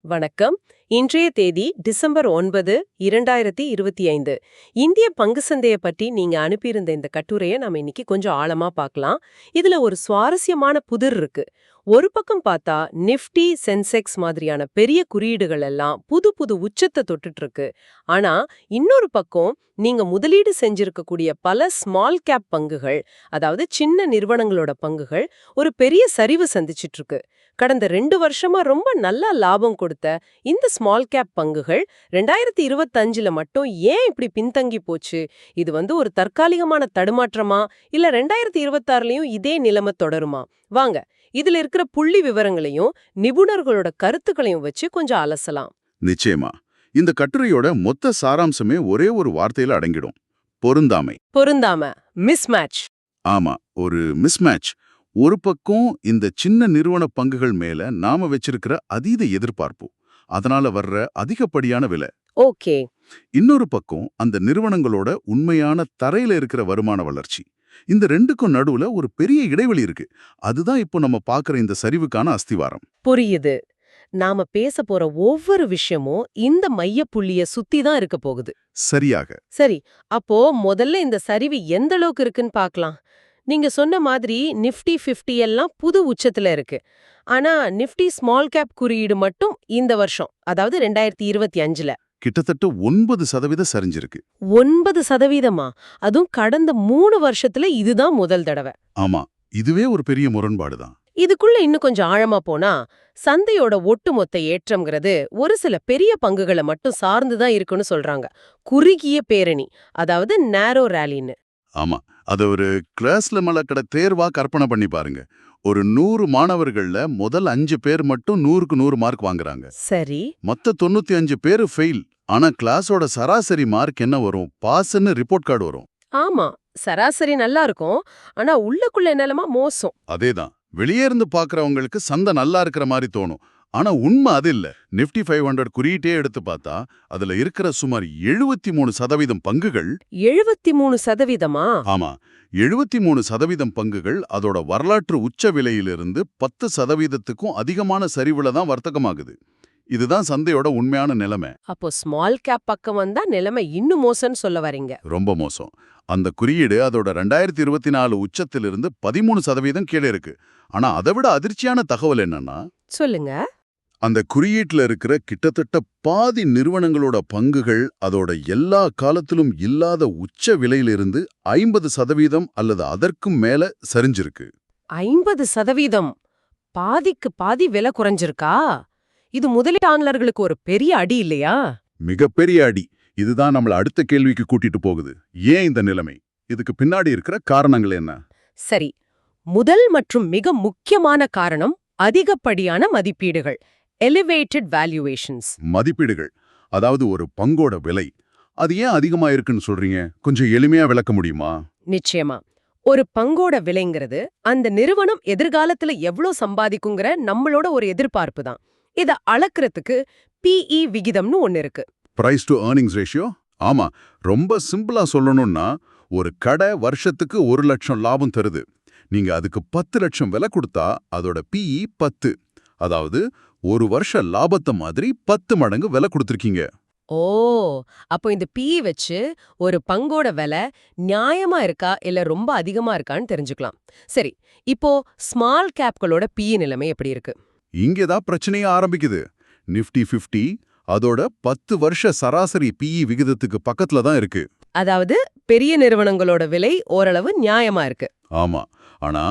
வணக்கம். இன்றைய தேதி டிசம்பர் ஒன்பது இரண்டாயிரத்தி இருபத்தி ஐந்து. இந்திய பங்கு சந்தையை பற்றி நீங்க அனுப்பியிருந்த இந்த கட்டுரையை நாம இன்னைக்கு கொஞ்சம் ஆழமா பார்க்கலாம். இதுல ஒரு சுவாரஸ்யமான புதிர் இருக்கு. ஒரு பக்கம் பார்த்தா நிஃப்டி சென்செக்ஸ் மாதிரியான பெரிய குறியீடுகள் எல்லாம் புது புது உச்சத்தை தொட்டுட்டு இருக்கு ஆனா இன்னொரு பக்கம் நீங்க முதலீடு செஞ்சிருக்கக்கூடிய பல ஸ்மால் கேப் பங்குகள் அதாவது சின்ன நிறுவனங்களோட பங்குகள் ஒரு பெரிய சரிவு சந்திச்சிட்டு இருக்கு கடந்த ரெண்டு வருஷமா ரொம்ப நல்லா லாபம் கொடுத்த இந்த ஸ்மால் கேப் பங்குகள் ரெண்டாயிரத்தி இருபத்தஞ்சுல மட்டும் ஏன் இப்படி பின்தங்கி போச்சு? இது வந்து ஒரு தற்காலிகமான தடுமாற்றமா? இல்ல ரெண்டாயிரத்தி இருபத்தாறுலயும் இதே நிலைமை தொடருமா? வாங்க இதுல இருக்கிற புள்ளி விவரங்களையும் நிபுணர்களோட கருத்துக்களையும் வச்சு கொஞ்சம் அலசலாம். நிச்சயமா. இந்த கட்டுரையோட மொத்த சாராம்சமே ஒரே ஒரு வார்த்தையில அடங்கிடும். பொருந்தாமை. பொருந்தாம. மிஸ்மேட்ச் ஆமா ஒரு மிஸ்மேட்ச் ஒரு பக்கம் இந்த சின்ன நிறுவன பங்குகள் மேல நாம வச்சிருக்கிற அதீத எதிர்பார்ப்பு. அதனால வர்ற அதிகப்படியான விலை. ஓகே. இன்னொரு பக்கம் அந்த நிறுவனங்களோட உண்மையான தரையில இருக்கிற வருமான வளர்ச்சி. இந்த ரெண்டுக்கும் நடுவுல ஒரு பெரிய இடைவெளி இருக்கு. அதுதான் இப்போ நம்ம பார்க்குற இந்த சரிவுக்கான அஸ்திவாரம். புரியுது. நாம பேச போற ஒவ்வொரு விஷயமும் இந்த மைய புள்ளிய சுத்தி தான் இருக்க போகுது. சரியாக. சரி அப்போ முதல்ல இந்த சரிவு எந்த அளவுக்கு இருக்குன்னு பார்க்கலாம். நீங்க சொன்ன மாதிரி நிஃப்டி 50 எல்லாம் புது உச்சத்துல இருக்கு. ஆனா நிஃப்டி ஸ்மால் கேப் குறியீடு மட்டும் இந்த வருஷம் அதாவது ரெண்டாயிரத்தி இருபத்தி அஞ்சுல. கிட்டத்தட்ட ஒன்பது சதவீத சரிஞ்சிருக்கு. ஒன்பது சதவீதமா? அதுவும் கடந்த மூணு வருஷத்துல இதுதான் முதல் தடவை. ஆமா இதுவே ஒரு பெரிய முரண்பாடு தான். இதுக்குள்ள இன்னும் கொஞ்சம் ஆழமா போனா சந்தையோட ஒட்டுமொத்த ஏற்றம்ங்கிறது ஒரு சில பெரிய பங்குகளை மட்டும் சார்ந்துதான் இருக்குன்னு சொல்றாங்க. குறுகிய பேரணி அதாவது நேரோ ரேலின்னு ஆமா அத ஒரு கிளாஸ்ல மலக்கட தேர்வா கற்பனை பண்ணி பாருங்க. ஒரு நூறு மாணவர்கள்ல முதல் அஞ்சு பேர் மட்டும் நூறுக்கு நூறு மார்க் வாங்குறாங்க. சரி. மொத்த தொண்ணூத்தி அஞ்சு பேர் ஃபெயில் ஆனா கிளாஸோட சராசரி மார்க் என்ன வரும்? பாஸ்ன்னு ரிப்போர்ட் கார்டு வரும். ஆமா சராசரி நல்லா இருக்கும். ஆனா உள்ளுக்குள்ள நிலமா மோசம். அதேதான். வெளியே இருந்து பாக்குறவங்களுக்கு சந்தை நல்லா இருக்கிற மாதிரி தோணும். ஆனா உண்மை அது இல்ல. நிஃப்டி ஃபைவ் ஹண்ட்ரட் குறியீட்டே எடுத்து பார்த்தா அதுல இருக்கிற சுமார் எழுபத்தி மூணு சதவீதம் பங்குகள் எழுபத்தி மூணு சதவீதமா? ஆமா. எழுபத்தி மூணு சதவீதம் பங்குகள் அதோட வரலாற்று உச்ச விலையிலிருந்து பத்து சதவீதத்துக்கும் அதிகமான சரிவுல தான் வர்த்தகமாகுது. இதுதான் சந்தையோட உண்மையான நிலைமை. அப்போ ஸ்மால் கேப் பக்கம் வந்தா நிலைமை இன்னும் மோசம்னு சொல்ல வரீங்க. ரொம்ப மோசம். அந்த குறியீடு அதோட ரெண்டாயிரத்தி இருபத்தி நாலு உச்சத்திலிருந்து பதிமூணு சதவீதம் கீழே இருக்கு. ஆனா அதை விட அதிர்ச்சியான தகவல் என்னன்னா சொல்லுங்க. அந்த குறியீட்டுல இருக்கிற கிட்டத்தட்ட பாதி நிறுவனங்களோட பங்குகள் அதோட எல்லா காலத்திலும் இல்லாத உச்ச விலையிலிருந்து ஐம்பது சதவீதம் அல்லது அதற்கும் மேல சரிஞ்சிருக்கு. ஐம்பது சதவீதம்? பாதிக்கு பாதி விலை குறைஞ்சிருக்கா? இது முதலீட்டாளர்களுக்கு ஒரு பெரிய அடி இல்லையா? மிகப்பெரிய அடி. இதுதான் நம்மள அடுத்த கேள்விக்கு கூட்டிட்டு போகுது. ஏன் இந்த நிலைமை? இதுக்கு பின்னாடி இருக்கிற காரணங்கள் என்ன? சரி. முதல் மற்றும் மிக முக்கியமான காரணம் அதிகப்படியான மதிப்பீடுகள். எலிவேட்டட் வேல்யூவேஷன்ஸ் மதிப்பீடுகள். அதாவது ஒரு பங்கோட விலை. அது ஏன் அதிகமா இருக்குன்னு சொல்றீங்க? கொஞ்சம் எளிமையா விளக்க முடியுமா? நிச்சயமா. ஒரு பங்கோட விலைங்கிறது அந்த நிறுவனம் எதிர்காலத்துல எவ்ளோ சம்பாதிக்குங்கிற நம்மளோட ஒரு எதிர்பார்ப்பு தான். இத அளக்கிறதுக்கு பிஇ விகிதம்னு ஒன்னு இருக்கு. பிரைஸ் டு ஏர்னிங்ஸ் ரேஷியோ ஆமா. ரொம்ப சிம்பிளா சொல்லணும்னா ஒரு கடை வருஷத்துக்கு ஒரு லட்சம் லாபம் தருது. நீங்க அதுக்கு பத்து லட்சம் விலை கொடுத்தா அதோட பிஇ பத்து. அதாவது ஒரு வருஷ லாபத்தை மாதிரி பத்து மடங்கு விலை கொடுத்துருக்கீங்க. ஓ! அப்போ இந்த பிஇ வச்சு ஒரு பங்கோட விலை நியாயமா இருக்கா? இல்ல ரொம்ப அதிகமா இருக்கான்னு தெரிஞ்சுக்கலாம். சரி இப்போ ஸ்மால் கேப்களோட பிஇ நிலைமை எப்படி இருக்கு? இங்கேதான் பிரச்சனையே ஆரம்பிக்குது. நிஃப்டி 50 அதோட பத்து வருஷ சராசரி பிஇ விகிதத்துக்கு பக்கத்துல தான் இருக்கு. அதாவது பெரிய நிறுவனங்களோட விலை ஓரளவு நியாயமா இருக்கு. ஆமா. ஆனா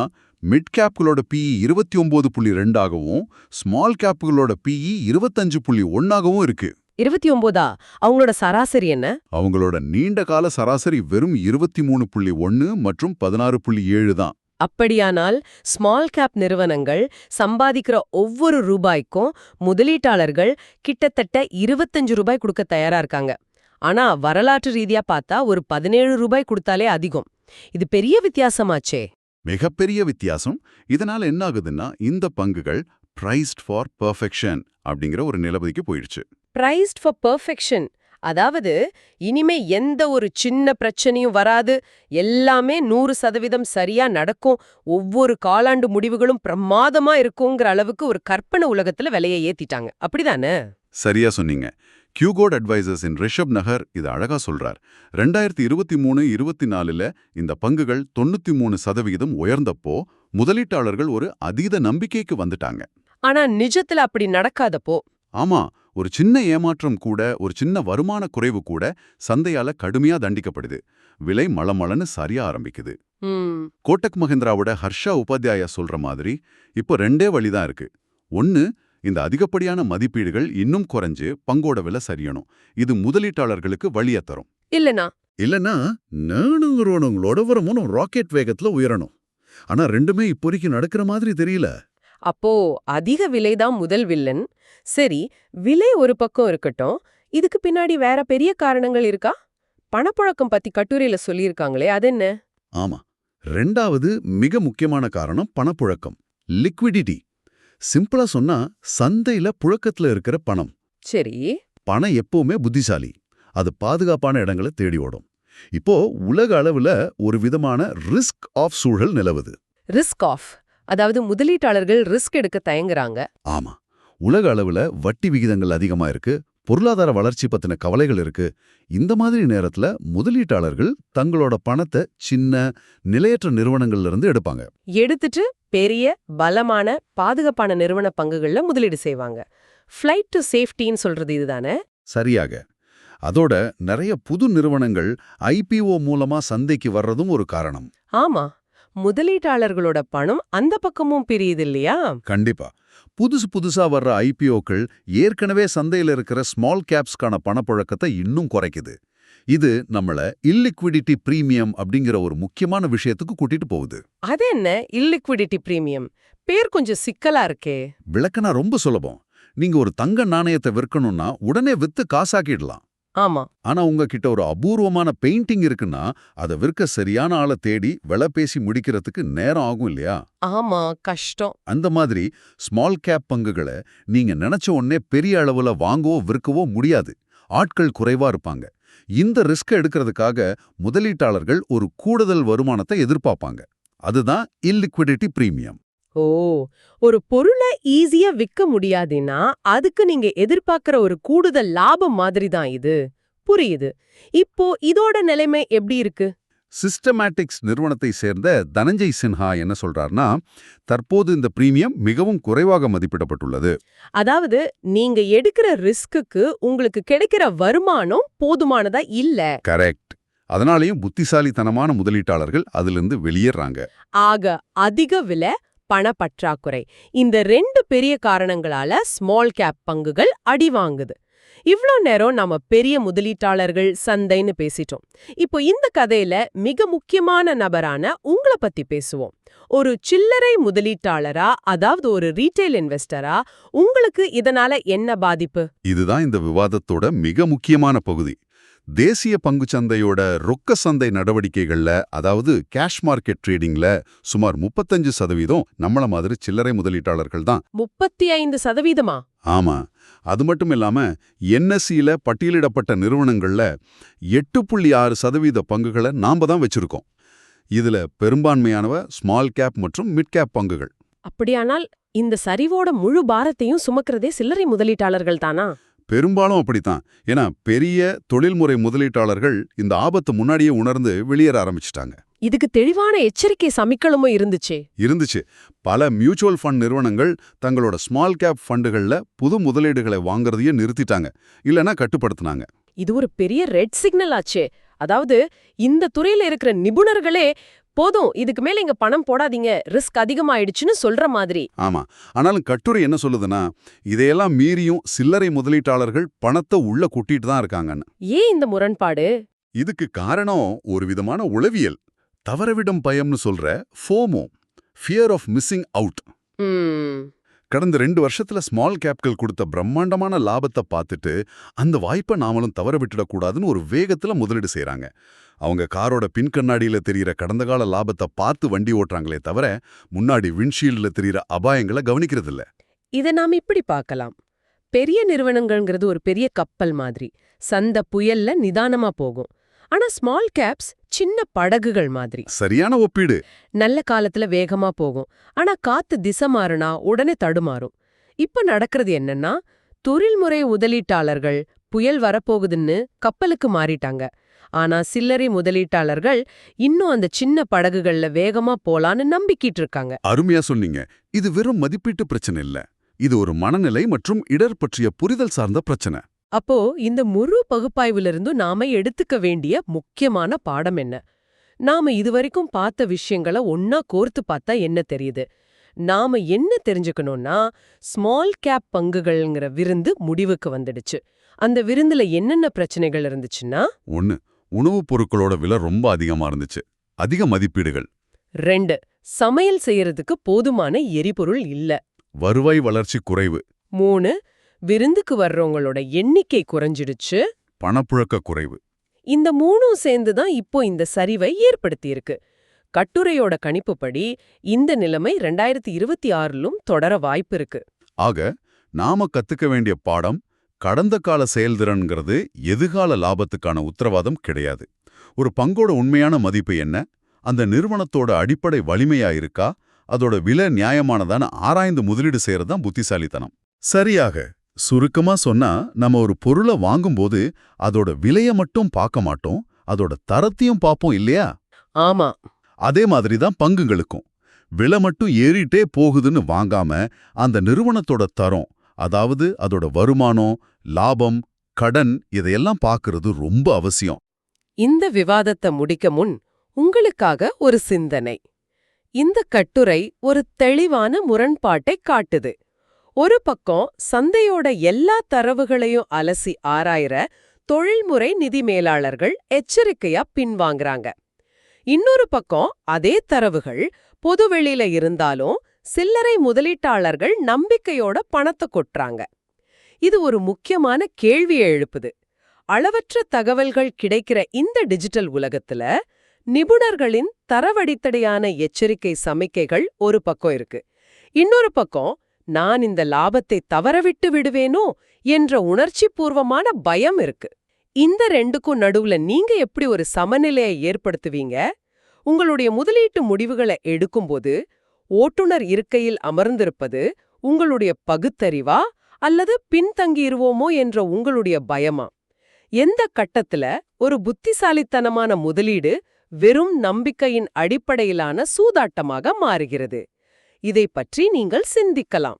மிட் கேப்களோட பிஇ இருபத்தி ஒன்பது புள்ளி ரெண்டாகவும் ஸ்மால் கேப்களோட பிஇ இருபத்தஞ்சு புள்ளி ஒன்னாகவும் இருக்கு. இருபத்தி ஒன்பதா அவங்களோட சராசரி என்ன? அவங்களோட நீண்ட கால சராசரி வெறும் இருபத்தி மூணு புள்ளி ஒன்னு மற்றும் பதினாறு புள்ளி ஏழு தான். அப்படியானால் ஸ்மால் கேப் நிறுவனங்கள் சம்பாதிக்கிற ஒவ்வொரு ரூபாய்க்கும் முதலீட்டாளர்கள் கிட்டத்தட்ட இருபத்தஞ்சு ரூபாய் கொடுக்க தயாரா இருக்காங்க. ஆனா வரலாற்று ரீதியா பார்த்தா ஒரு பதினேழு ரூபாய் கொடுத்தாலே அதிகம். இது பெரிய வித்தியாசமாச்சே. மிகப்பெரிய வித்தியாசம். இதனால என்ன ஆகுதுன்னா இந்த பங்குகள் பிரைஸ்ட் ஃபார் பெர்ஃபெக்ஷன் அப்படிங்கிற ஒரு நிலவதிக்கு போயிடுச்சு. பிரைஸ்ட் ஃபார் பெர்ஃபெக்ஷன் அதாவது இனிமே எந்த ஒரு சின்ன பிரச்சனையும் வராது. எல்லாமே நூறு சதவீதம் சரியா நடக்கும். ஒவ்வொரு காலாண்டு முடிவுகளும் பிரமாதமா இருக்குங்கிற அளவுக்கு ஒரு கற்பனை உலகத்துல விலையை ஏத்திட்டாங்க. அப்படிதானே? சரியா சொன்னீங்க. கியூகோட் அட்வைசர்ஸ் இன் ரிஷப் நகர் இது அழகா சொல்றார். ரெண்டாயிரத்தி இருபத்தி மூணு இருபத்தி நாலுல இந்த பங்குகள் தொண்ணூத்தி மூணு சதவிகிதம் உயர்ந்தப்போ முதலீட்டாளர்கள் ஒரு அதீத நம்பிக்கைக்கு வந்துட்டாங்க. ஆனா நிஜத்துல அப்படி நடக்காதப்போ. ஆமா ஒரு சின்ன ஏமாற்றம் கூட ஒரு சின்ன வருமான குறைவு கூட சந்தையால கடுமையா தண்டிக்கப்படுது. விலை மளமளன்னு சரியா ஆரம்பிக்குது. கோட்டக் மஹிந்திராவோட ஹர்ஷா உபாத்யாயா சொல்ற மாதிரி இப்போ ரெண்டே வழிதான் இருக்கு. ஒன்னு இந்த அதிகப்படியான மதிப்பீடுகள் இன்னும் குறைஞ்சு பங்கோட விலை சரியணும். இது முதலீட்டாளர்களுக்கு வழியை தரும். இல்லனா? இல்லனா நிறுவனங்களோட வருமானம் ராக்கெட் வேகத்துல உயரணும். ஆனா ரெண்டுமே இப்போதைக்கு நடக்கிற மாதிரி தெரியல. அப்போ அதிக விலைதான் முதல் வில்லன். சரி விலை ஒரு பக்கம் இருக்கட்டும். இதுக்கு பின்னாடி வேற பெரிய காரணங்கள் இருக்கா? பணப்புழக்கம் பத்தி கட்டுரையில சொல்லியிருக்காங்களே அது என்ன? ஆமா. ரெண்டாவது மிக முக்கியமான காரணம் பணப்புழக்கம் லிக்விடிட்டி சிம்பிளா சொன்னா சந்தையில புழக்கத்துல இருக்கிற பணம். சரி. பணம் எப்பவுமே புத்திசாலி. அது பாதுகாப்பான இடங்களை தேடி ஓடும். இப்போ உலக அளவுல ஒரு விதமான ரிஸ்க் ஆஃப் சூழல் நிலவுது. ரிஸ்க் ஆஃப் அதாவது முதலீட்டாளர்கள் ரிஸ்க் எடுக்க தயங்குறாங்க. ஆமா. உலக அளவுல வட்டி விகிதங்கள் அதிகமா இருக்கு பொருளாதார வளர்ச்சி பத்தின கவலைகள் இருக்கு. இந்த மாதிரி நேரத்துல முதலீட்டாளர்கள் தங்களோட பணத்தை சின்ன நிலையற்ற நிறுவனங்கள்ல இருந்து எடுப்பாங்க. எடுத்துட்டு பெரிய பலமான பாதுகாப்பான நிறுவன பங்குகள்ல முதலீடு செய்வாங்க. ஃப்ளைட் டு சேஃப்டின்னு சொல்றது இதுதானே? சரியாக. அதோட நிறைய புது நிறுவனங்கள் ஐபிஓ மூலமா சந்தைக்கு வர்றதும் ஒரு காரணம். ஆமா. முதலீட்டாளர்களோட பணம் அந்த பக்கமும் பிரியுது இல்லையா கண்டிப்பா. புதுசு புதுசா வர்ற ஐபிஓக்கள் ஏற்கனவே சந்தையில இருக்கிற ஸ்மால் கேப்ஸ்க்கான பணப்புழக்கத்தை இன்னும் குறைக்குது. இது நம்மள இல்லிக்விடிட்டி பிரீமியம் அப்படிங்கிற ஒரு முக்கியமான விஷயத்துக்கு கூட்டிட்டு போகுது. அது என்ன? இல்லிக்விடிட்டி பிரீமியம் பேர் கொஞ்சம் சிக்கலா இருக்கே. விளக்கனா ரொம்ப சுலபம். நீங்க ஒரு தங்க நாணயத்தை விற்கணும்னா உடனே வித்து காசாக்கிடலாம். ஆமா. ஆனா உங்ககிட்ட ஒரு அபூர்வமான பெயிண்டிங் இருக்குன்னா அதை விற்க சரியான ஆளை தேடி விலை பேசி முடிக்கிறதுக்கு நேரம் ஆகும் இல்லையா? ஆமா கஷ்டம். அந்த மாதிரி ஸ்மால் கேப் பங்குகளை நீங்க நினைச்ச உடனே பெரிய அளவுல வாங்கவோ விற்கவோ முடியாது. ஆட்கள் குறைவா இருப்பாங்க. இந்த ரிஸ்க் எடுக்கிறதுக்காக முதலீட்டாளர்கள் ஒரு கூடுதல் வருமானத்தை எதிர்பார்ப்பாங்க. அதுதான் இல்லிக்விடிட்டி பிரீமியம் ஓ ஒரு பொருளை ஈஸியா விக்க முடியாதுன்னா அதுக்கு நீங்க எதிர்பார்க்கிற ஒரு கூடுதல் லாபம் மாதிரி தான் இது. புரியுது. இப்போ இதோட நிலைமை எப்படி இருக்கு? சிஸ்டமேட்டிக்ஸ் நிறுவனத்தை சேர்ந்த தனஞ்சய் சின்ஹா என்ன சொல்றார்னா தற்போது இந்த பிரீமியம் மிகவும் குறைவாக மதிப்பிடப்பட்டுள்ளது. அதாவது நீங்க எடுக்கிற ரிஸ்க்குக்கு உங்களுக்கு கிடைக்கிற வருமானம் போதுமானதா இல்ல? கரெக்ட் அதனாலேயும் புத்திசாலித்தனமான முதலீட்டாளர்கள் அதிலிருந்து வெளியேறாங்க. ஆக அதிக விலை பணப்பற்றாக்குறை. இந்த ரெண்டு பெரிய காரணங்களால ஸ்மால் கேப் பங்குகள் அடி வாங்குது. இவ்ளோ நேரம் நாம பெரிய முதலீட்டாளர்கள் சந்தைன்னு பேசிட்டோம். இப்போ இந்த கதையில மிக முக்கியமான நபரான உங்களை பத்தி பேசுவோம். ஒரு சில்லறை முதலீட்டாளரா அதாவது ஒரு ரீட்டைல் இன்வெஸ்டரா உங்களுக்கு இதனால என்ன பாதிப்பு? இதுதான் இந்த விவாதத்தோட மிக முக்கியமான பகுதி. தேசிய பங்குச்சந்தையோட ரொக்க சந்தை நடவடிக்கைகள்ல அதாவது கேஷ் மார்க்கெட் ட்ரேடிங்ல சுமார் முப்பத்தஞ்சு சதவீதம் நம்மள மாதிரி சில்லறை முதலீட்டாளர்கள் தான். முப்பத்தி ஐந்து சதவீதமா? ஆமா. அது மட்டும் இல்லாம என்எஸ்சியில பட்டியலிடப்பட்ட நிறுவனங்கள்ல எட்டு புள்ளி ஆறு சதவீத பங்குகளை நாம தான் வச்சிருக்கோம். இதுல பெரும்பான்மையானவ ஸ்மால் கேப் மற்றும் மிட் கேப் பங்குகள். அப்படியானால் இந்த சரிவோட முழு பாரத்தையும் சுமக்கிறதே சில்லறை முதலீட்டாளர்கள் தானா? பெரும்பாலும் அப்படித்தான். ஏன்னா பெரிய தொழில்முறை முதலீட்டாளர்கள் இந்த ஆபத்தை முன்னாடியே உணர்ந்து வெளியேற ஆரம்பிச்சிட்டாங்க. இதுக்கு தெளிவான எச்சரிக்கை சமிக்களும் இருந்துச்சே. இருந்துச்சு. பல மியூச்சுவல் ஃபண்ட் நிறுவனங்கள் தங்களோட ஸ்மால் கேப் ஃபண்டுகள்ல புது முதலீடுகளை வாங்குறதையே நிறுத்திட்டாங்க. இல்லனா கட்டுப்படுத்துனாங்க. இது ஒரு பெரிய ரெட் சிக்னல் ஆச்சே. அதாவது இந்த துறையில இருக்கிற நிபுணர்களே போதும் இதுக்கு மேல இங்க பணம் போடாதீங்க. ரிஸ்க் அதிகமாயிடுச்சுன்னு சொல்ற மாதிரி. ஆமா. ஆனாலும் கட்டுரை என்ன சொல்லுதுன்னா இதையெல்லாம் மீறியும் சில்லறை முதலீட்டாளர்கள் பணத்தை உள்ள கொட்டிட்டு தான் இருக்காங்கன்னு. ஏன் இந்த முரண்பாடு? இதுக்கு காரணம் ஒரு விதமான உளவியல். தவறவிடும் பயம்னு சொல்ற FOMO fear of missing out கடந்த ரெண்டு வருஷத்துல ஸ்மால் கேப்கள் கொடுத்த பிரம்மாண்டமான லாபத்தை பார்த்துட்டு அந்த வாய்ப்பை நாமளும் தவற விட்டுடக்கூடாதுன்னு ஒரு வேகத்துல முதலீடு செய்யறாங்க அவங்க காரோட பின் கண்ணாடியில தெரியற கடந்த கால லாபத்தை பார்த்து வண்டி ஓட்டுறாங்களே தவிர முன்னாடி விண்ட்ஷீல்டில் தெரியற அபாயங்களை கவனிக்கிறதில்ல. இதை நாம் இப்படி பார்க்கலாம். பெரிய நிறுவனங்கள்ங்கிறது ஒரு பெரிய கப்பல் மாதிரி. சந்த புயல்ல நிதானமா போகும். ஆனா ஸ்மால் கேப்ஸ் சின்ன படகுகள் மாதிரி. சரியான ஒப்பீடு. நல்ல காலத்துல வேகமா போகும். ஆனா காத்து திசை மாறுனா உடனே தடுமாறும். இப்ப நடக்கிறது என்னன்னா தொழில்முறை முதலீட்டாளர்கள் புயல் வரப்போகுதுன்னு கப்பலுக்கு மாறிட்டாங்க. ஆனா சில்லறை முதலீட்டாளர்கள் இன்னும் அந்த சின்ன படகுகள்ல வேகமா போலான்னு நம்பிக்கிட்டு இருக்காங்க. அருமையா சொன்னீங்க. இது வெறும் மதிப்பீட்டு பிரச்சனை இல்ல. இது ஒரு மனநிலை மற்றும் இடர் பற்றிய புரிதல் சார்ந்த பிரச்சனை. அப்போ இந்த முழு பகுப்பாய்விலிருந்தும் நாம எடுத்துக்க வேண்டிய முக்கியமான பாடம் என்ன? நாம இதுவரைக்கும் பார்த்த விஷயங்களை ஒன்னா கோர்த்து பார்த்தா என்ன தெரியுது? நாம என்ன தெரிஞ்சுக்கணும்னா ஸ்மால் கேப் பங்குகள்ங்கிற விருந்து முடிவுக்கு வந்துடுச்சு. அந்த விருந்துல என்னென்ன பிரச்சனைகள் இருந்துச்சுன்னா? ஒன்னு உணவுப் பொருட்களோட விலை ரொம்ப அதிகமா இருந்துச்சு. அதிக மதிப்பீடுகள். ரெண்டு சமையல் செய்யறதுக்கு போதுமான எரிபொருள் இல்ல. வருவாய் வளர்ச்சி குறைவு. மூணு விருந்துக்கு வர்றவங்களோட எண்ணிக்கை குறைஞ்சிடுச்சு. பணப்புழக்க குறைவு. இந்த மூணும் சேர்ந்து தான் இப்போ இந்த சரிவை ஏற்படுத்தியிருக்கு. கட்டுரையோட கணிப்புப்படி இந்த நிலைமை ரெண்டாயிரத்தி இருபத்தி ஆறிலும் தொடர வாய்ப்பு இருக்கு ஆக நாம கத்துக்க வேண்டிய பாடம் கடந்த கால செயல்திறன்கிறது எதிர்கால லாபத்துக்கான உத்தரவாதம் கிடையாது. ஒரு பங்கோட உண்மையான மதிப்பு என்ன? அந்த நிறுவனத்தோட அடிப்படை வலிமையா இருக்கா? அதோட விலை நியாயமானதான ஆராய்ந்து முதலீடு செய்யறது தான் புத்திசாலித்தனம். சரியாக சுருக்கமா சொன்னா நம்ம ஒரு பொருளை வாங்கும்போது அதோட விலைய மட்டும் பார்க்க மாட்டோம். அதோட தரத்தையும் பார்ப்போம் இல்லையா? ஆமா. அதே மாதிரி தான் பங்குகளுக்கும். விலை மட்டும் ஏறிட்டே போகுதுன்னு வாங்காம அந்த நிறுவனத்தோட தரம் அதாவது அதோட வருமானம் லாபம் கடன் இதையெல்லாம் பார்க்கறது ரொம்ப அவசியம். இந்த விவாதத்தை முடிக்க முன் உங்களுக்காக ஒரு சிந்தனை. இந்த கட்டுரை ஒரு தெளிவான முரண்பாட்டை காட்டுது. ஒரு பக்கம் சந்தையோட எல்லா தரவுகளையும் அலசி ஆராயிற தொழில்முறை நிதி மேலாளர்கள் எச்சரிக்கையா பின்வாங்கறாங்க இன்னொரு பக்கம் அதே தரவுகள் பொதுவெளியில இருந்தாலும் சில்லறை முதலீட்டாளர்கள் நம்பிக்கையோட பணத்தை கொட்டுறாங்க. இது ஒரு முக்கியமான கேள்வியை எழுப்புது. அளவற்ற தகவல்கள் கிடைக்கிற இந்த டிஜிட்டல் உலகத்துல நிபுணர்களின் தரவடித்தடையான எச்சரிக்கை சமிக்கைகள் ஒரு பக்கம் இருக்கு. இன்னொரு பக்கம் நான் இந்த லாபத்தை தவறவிட்டு விடுவேனோ என்ற உணர்ச்சிபூர்வமான பயம் இருக்கு. இந்த ரெண்டுக்கும் நடுவுல நீங்க எப்படி ஒரு சமநிலையை ஏற்படுத்துவீங்க? உங்களுடைய முதலீட்டு முடிவுகளை எடுக்கும்போது ஓட்டுநர் இருக்கையில் அமர்ந்திருப்பது உங்களுடைய பகுத்தறிவா அல்லது பின்தங்கியிருவோமோ என்ற உங்களுடைய பயமா? எந்த கட்டத்துல ஒரு புத்திசாலித்தனமான முதலீடு வெறும் நம்பிக்கையின் அடிப்படையிலான சூதாட்டமாக மாறுகிறது? இதை பற்றி நீங்கள் சிந்திக்கலாம்.